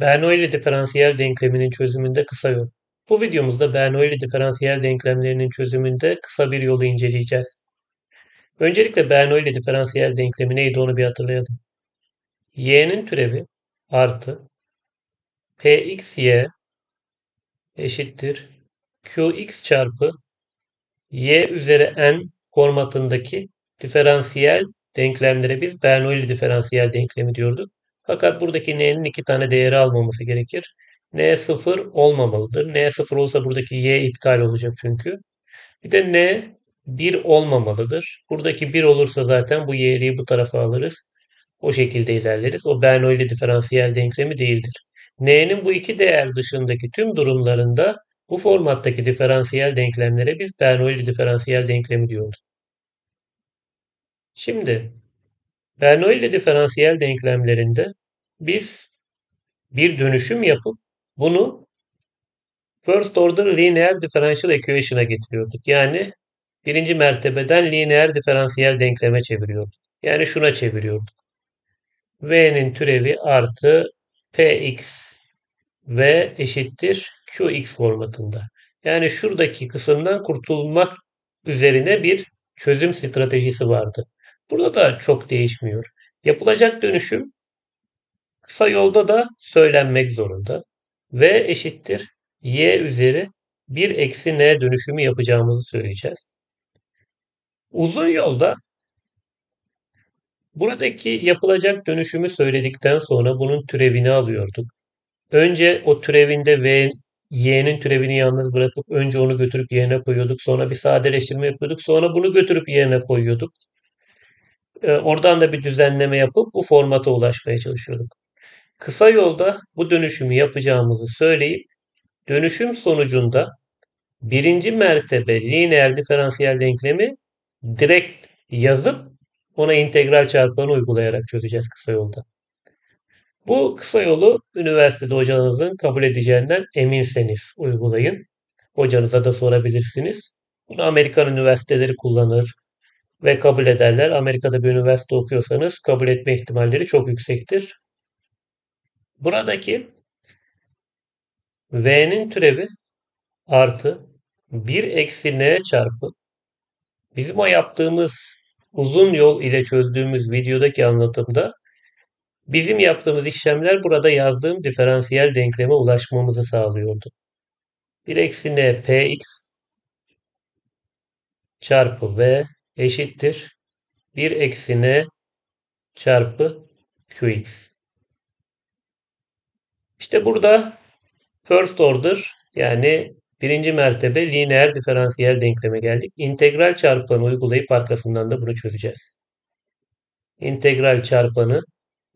Bernoulli diferansiyel denkleminin çözümünde kısa yol. Bu videomuzda Bernoulli diferansiyel denklemlerinin çözümünde kısa bir yolu inceleyeceğiz. Öncelikle Bernoulli diferansiyel denklemi neydi onu bir hatırlayalım. y'nin türevi artı pxy eşittir qx çarpı y üzeri n formatındaki diferansiyel denklemlere biz Bernoulli diferansiyel denklemi diyorduk. Fakat buradaki n'nin iki tane değeri almaması gerekir. n sıfır olmamalıdır. n sıfır olsa buradaki y iptal olacak çünkü. Bir de n 1 olmamalıdır. Buradaki 1 olursa zaten bu y'liği bu tarafa alırız. O şekilde ilerleriz. O Bernoulli diferansiyel denklemi değildir. n'nin bu iki değer dışındaki tüm durumlarında bu formattaki diferansiyel denklemlere biz Bernoulli diferansiyel denklemi diyoruz. Şimdi Bernoulli diferansiyel denklemlerinde biz bir dönüşüm yapıp bunu first order linear differential equation'a getiriyorduk. Yani birinci mertebeden lineer diferansiyel denkleme çeviriyorduk. Yani şuna çeviriyorduk. V'nin türevi artı Px V eşittir Qx formatında. Yani şuradaki kısımdan kurtulmak üzerine bir çözüm stratejisi vardı. Burada da çok değişmiyor. Yapılacak dönüşüm kısa yolda da söylenmek zorunda. V eşittir y üzeri 1 eksi n dönüşümü yapacağımızı söyleyeceğiz. Uzun yolda buradaki yapılacak dönüşümü söyledikten sonra bunun türevini alıyorduk. Önce o türevinde v y'nin türevini yalnız bırakıp önce onu götürüp yerine koyuyorduk. Sonra bir sadeleştirme yapıyorduk. Sonra bunu götürüp yerine koyuyorduk. Ee, oradan da bir düzenleme yapıp bu formata ulaşmaya çalışıyorduk. Kısa yolda bu dönüşümü yapacağımızı söyleyip dönüşüm sonucunda birinci mertebe lineer diferansiyel denklemi direkt yazıp ona integral çarpanı uygulayarak çözeceğiz kısa yolda. Bu kısa yolu üniversitede hocanızın kabul edeceğinden eminseniz uygulayın. Hocanıza da sorabilirsiniz. Bunu Amerikan üniversiteleri kullanır ve kabul ederler. Amerika'da bir üniversite okuyorsanız kabul etme ihtimalleri çok yüksektir. Buradaki V'nin türevi artı 1 eksi N çarpı bizim o yaptığımız uzun yol ile çözdüğümüz videodaki anlatımda bizim yaptığımız işlemler burada yazdığım diferansiyel denkleme ulaşmamızı sağlıyordu. 1 eksi N Px çarpı V eşittir 1 eksi N çarpı Qx. İşte burada first order yani birinci mertebe lineer diferansiyel denkleme geldik. İntegral çarpanı uygulayıp arkasından da bunu çözeceğiz. İntegral çarpanı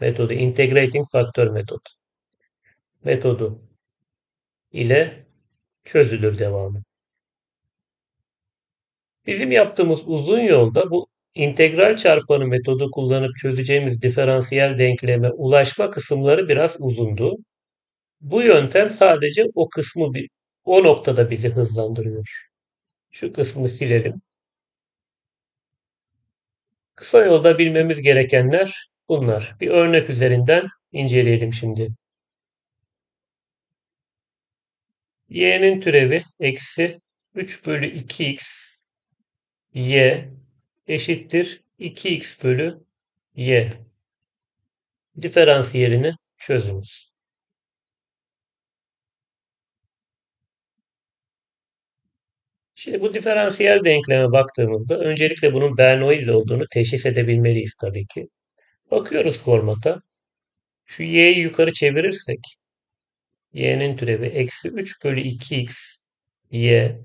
metodu, integrating faktör metodu metodu ile çözülür devamı. Bizim yaptığımız uzun yolda bu integral çarpanı metodu kullanıp çözeceğimiz diferansiyel denkleme ulaşma kısımları biraz uzundu. Bu yöntem sadece o kısmı bir, o noktada bizi hızlandırıyor. Şu kısmı silelim. Kısa yolda bilmemiz gerekenler bunlar. Bir örnek üzerinden inceleyelim şimdi. y'nin türevi eksi 3 bölü 2x y eşittir 2x bölü y. Diferansiyelini çözünüz. Şimdi bu diferansiyel denkleme baktığımızda öncelikle bunun Bernoulli olduğunu teşhis edebilmeliyiz tabii ki. Bakıyoruz formata. Şu y'yi yukarı çevirirsek y'nin türevi eksi 3 bölü 2x y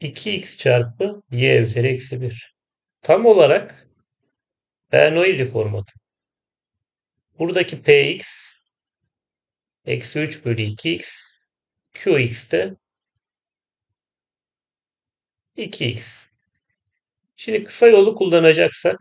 2x çarpı y üzeri eksi 1. Tam olarak Bernoulli formatı. Buradaki px eksi 3 bölü 2x qx de 2x. Şimdi kısa yolu kullanacaksak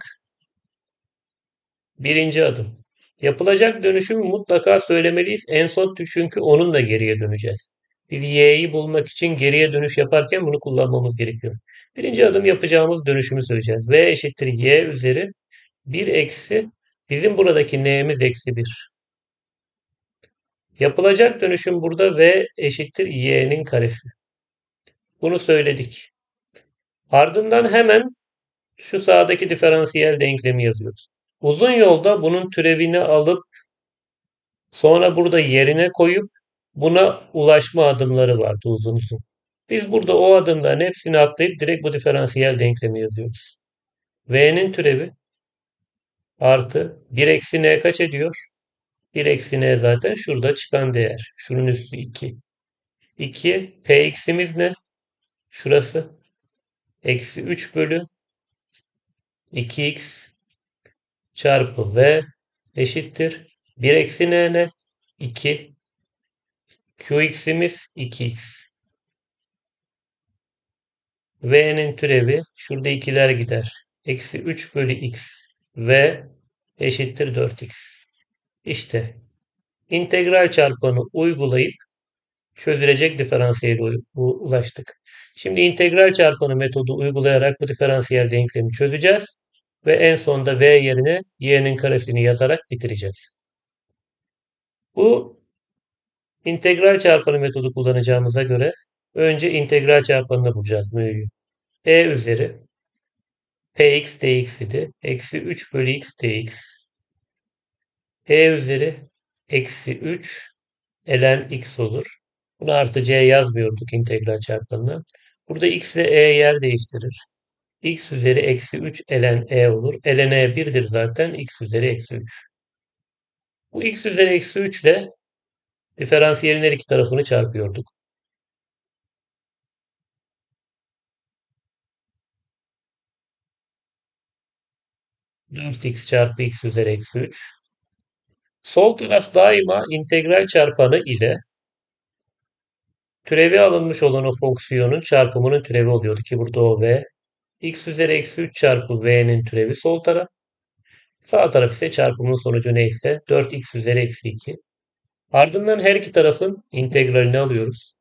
birinci adım. Yapılacak dönüşümü mutlaka söylemeliyiz. En son çünkü onunla geriye döneceğiz. Biz y'yi bulmak için geriye dönüş yaparken bunu kullanmamız gerekiyor. Birinci adım yapacağımız dönüşümü söyleyeceğiz. v eşittir y üzeri 1 eksi bizim buradaki n'miz eksi 1. Yapılacak dönüşüm burada v eşittir y'nin karesi. Bunu söyledik. Ardından hemen şu sağdaki diferansiyel denklemi yazıyoruz. Uzun yolda bunun türevini alıp sonra burada yerine koyup buna ulaşma adımları vardı uzun uzun. Biz burada o adımların hepsini atlayıp direkt bu diferansiyel denklemi yazıyoruz. V'nin türevi artı 1 eksi n kaç ediyor? 1 eksi n zaten şurada çıkan değer. Şunun üstü 2. 2 px'imiz ne? Şurası. Eksi 3 bölü 2x çarpı v eşittir. 1 eksi n ne? 2. qx'imiz 2x. v'nin türevi şurada ikiler gider. Eksi 3 bölü x v eşittir 4x. İşte integral çarpanı uygulayıp çözülecek diferansiyele ulaştık. Şimdi integral çarpanı metodu uygulayarak bu diferansiyel denklemi çözeceğiz ve en sonda v yerine y'nin karesini yazarak bitireceğiz. Bu integral çarpanı metodu kullanacağımıza göre önce integral çarpanını bulacağız mü'yü. e üzeri px dx idi. Eksi 3 bölü x dx. e üzeri eksi 3 ln x olur. Bunu artı c yazmıyorduk integral çarpanına. Burada x ile e yer değiştirir. x üzeri eksi 3 ln e olur. ln e 1'dir zaten. x üzeri eksi 3. Bu x üzeri eksi 3 ile diferansiyelin her iki tarafını çarpıyorduk. X çarpı x üzeri eksi 3. Sol taraf daima integral çarpanı ile türevi alınmış olan o fonksiyonun çarpımının türevi oluyordu ki burada o v. x üzeri eksi 3 çarpı v'nin türevi sol taraf. Sağ taraf ise çarpımın sonucu neyse 4x üzeri eksi 2. Ardından her iki tarafın integralini alıyoruz.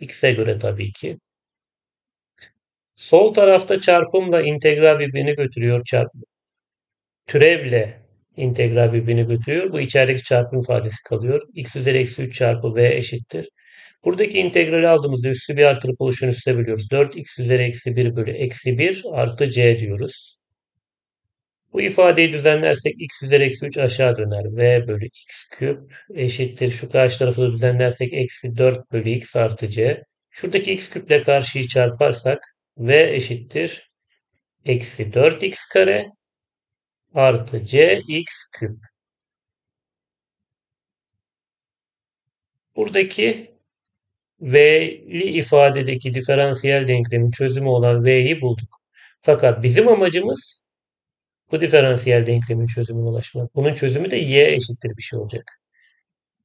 x'e göre tabii ki. Sol tarafta çarpımla integral birbirini götürüyor. Çarp türevle integral birbirini götürüyor. Bu içerideki çarpım ifadesi kalıyor. x üzeri eksi 3 çarpı v eşittir. Buradaki integrali aldığımızda üstü bir artırıp oluşun üstüne bölüyoruz. 4x üzeri eksi 1 bölü eksi 1 artı c diyoruz. Bu ifadeyi düzenlersek x üzeri eksi 3 aşağı döner. v bölü x küp eşittir. Şu karşı tarafı da düzenlersek eksi 4 bölü x artı c. Şuradaki x küple karşıyı çarparsak v eşittir. Eksi 4x kare artı c x küp. Buradaki v'li ifadedeki diferansiyel denklemin çözümü olan v'yi bulduk. Fakat bizim amacımız bu diferansiyel denklemin çözümüne ulaşmak. Bunun çözümü de y eşittir bir şey olacak.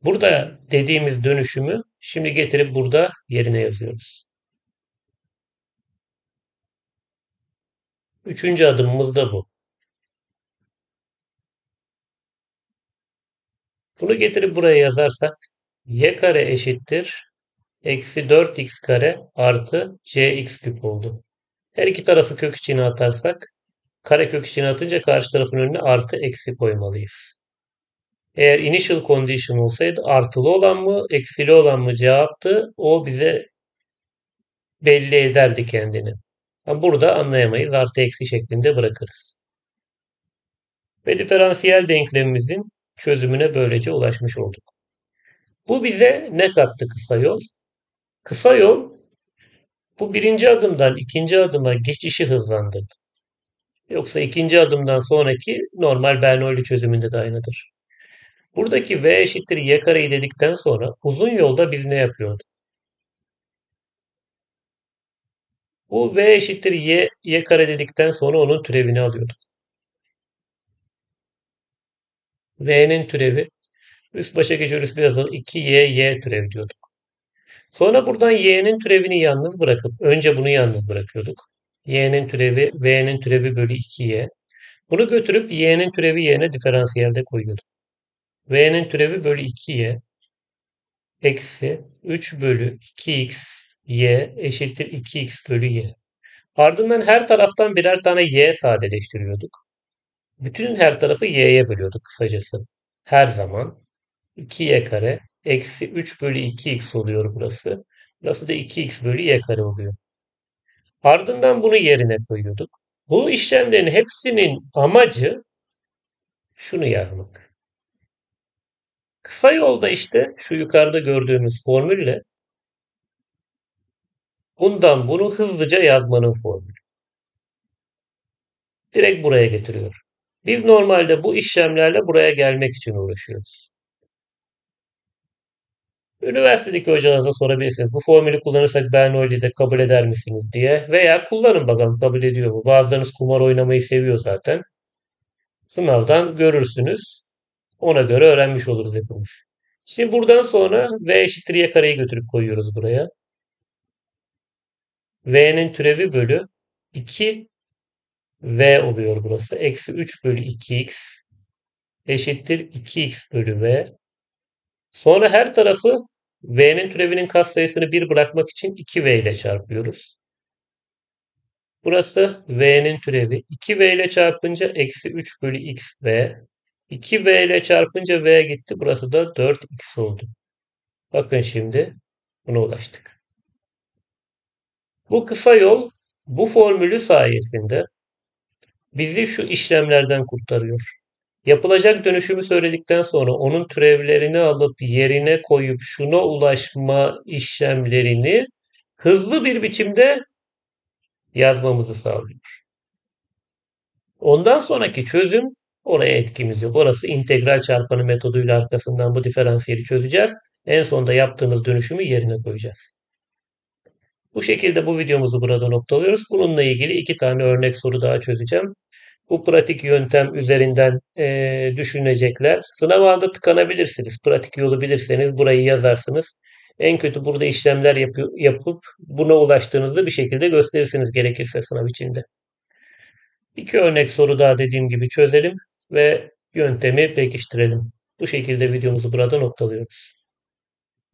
Burada dediğimiz dönüşümü şimdi getirip burada yerine yazıyoruz. Üçüncü adımımız da bu. Bunu getirip buraya yazarsak y kare eşittir eksi 4x kare artı cx küp oldu. Her iki tarafı kök içine atarsak kare kök içine atınca karşı tarafın önüne artı eksi koymalıyız. Eğer initial condition olsaydı artılı olan mı eksili olan mı cevaptı o bize belli ederdi kendini. Ama burada anlayamayız. Artı eksi şeklinde bırakırız. Ve diferansiyel denklemimizin çözümüne böylece ulaşmış olduk. Bu bize ne kattı kısa yol? Kısa yol bu birinci adımdan ikinci adıma geçişi hızlandırdı. Yoksa ikinci adımdan sonraki normal Bernoulli çözümünde de aynıdır. Buradaki v eşittir y kareyi dedikten sonra uzun yolda biz ne yapıyorduk? Bu v eşittir y, y kare dedikten sonra onun türevini alıyorduk. V'nin türevi üst başa geçiyoruz biraz 2y y türevi diyorduk. Sonra buradan y'nin türevini yalnız bırakıp önce bunu yalnız bırakıyorduk. y'nin türevi v'nin türevi bölü 2y. Bunu götürüp y'nin türevi y'ne diferansiyelde koyuyorduk. v'nin türevi bölü 2y eksi 3 bölü 2x y eşittir 2x bölü y. Ardından her taraftan birer tane y sadeleştiriyorduk. Bütün her tarafı y'ye bölüyorduk kısacası. her zaman 2y kare eksi 3 bölü 2x oluyor burası. Burası da 2x bölü y kare oluyor. Ardından bunu yerine koyuyorduk. Bu işlemlerin hepsinin amacı şunu yazmak. Kısa yolda işte şu yukarıda gördüğümüz formülle bundan bunu hızlıca yazmanın formülü. Direkt buraya getiriyor. Biz normalde bu işlemlerle buraya gelmek için uğraşıyoruz. Üniversitedeki hocanıza sorabilirsiniz. Bu formülü kullanırsak Bernoulli'yi de kabul eder misiniz diye. Veya kullanın bakalım kabul ediyor mu. Bazılarınız kumar oynamayı seviyor zaten. Sınavdan görürsünüz. Ona göre öğrenmiş oluruz hepimiz. Şimdi buradan sonra v eşittir y kareyi götürüp koyuyoruz buraya. v'nin türevi bölü 2 v oluyor burası. Eksi 3 bölü 2x eşittir 2x bölü v. Sonra her tarafı v'nin türevinin katsayısını 1 bırakmak için 2v ile çarpıyoruz. Burası v'nin türevi. 2v ile çarpınca eksi 3 bölü xv. 2v ile çarpınca v gitti. Burası da 4x oldu. Bakın şimdi buna ulaştık. Bu kısa yol bu formülü sayesinde bizi şu işlemlerden kurtarıyor. Yapılacak dönüşümü söyledikten sonra onun türevlerini alıp yerine koyup şuna ulaşma işlemlerini hızlı bir biçimde yazmamızı sağlıyor. Ondan sonraki çözüm oraya etkimiz yok. Orası integral çarpanı metoduyla arkasından bu diferansiyeli çözeceğiz. En sonunda yaptığımız dönüşümü yerine koyacağız. Bu şekilde bu videomuzu burada noktalıyoruz. Bununla ilgili iki tane örnek soru daha çözeceğim. Bu pratik yöntem üzerinden e, düşünecekler. Sınav anında tıkanabilirsiniz. Pratik yolu bilirseniz burayı yazarsınız. En kötü burada işlemler yapı, yapıp buna ulaştığınızda bir şekilde gösterirsiniz gerekirse sınav içinde. İki örnek soru daha dediğim gibi çözelim ve yöntemi pekiştirelim. Bu şekilde videomuzu burada noktalıyoruz.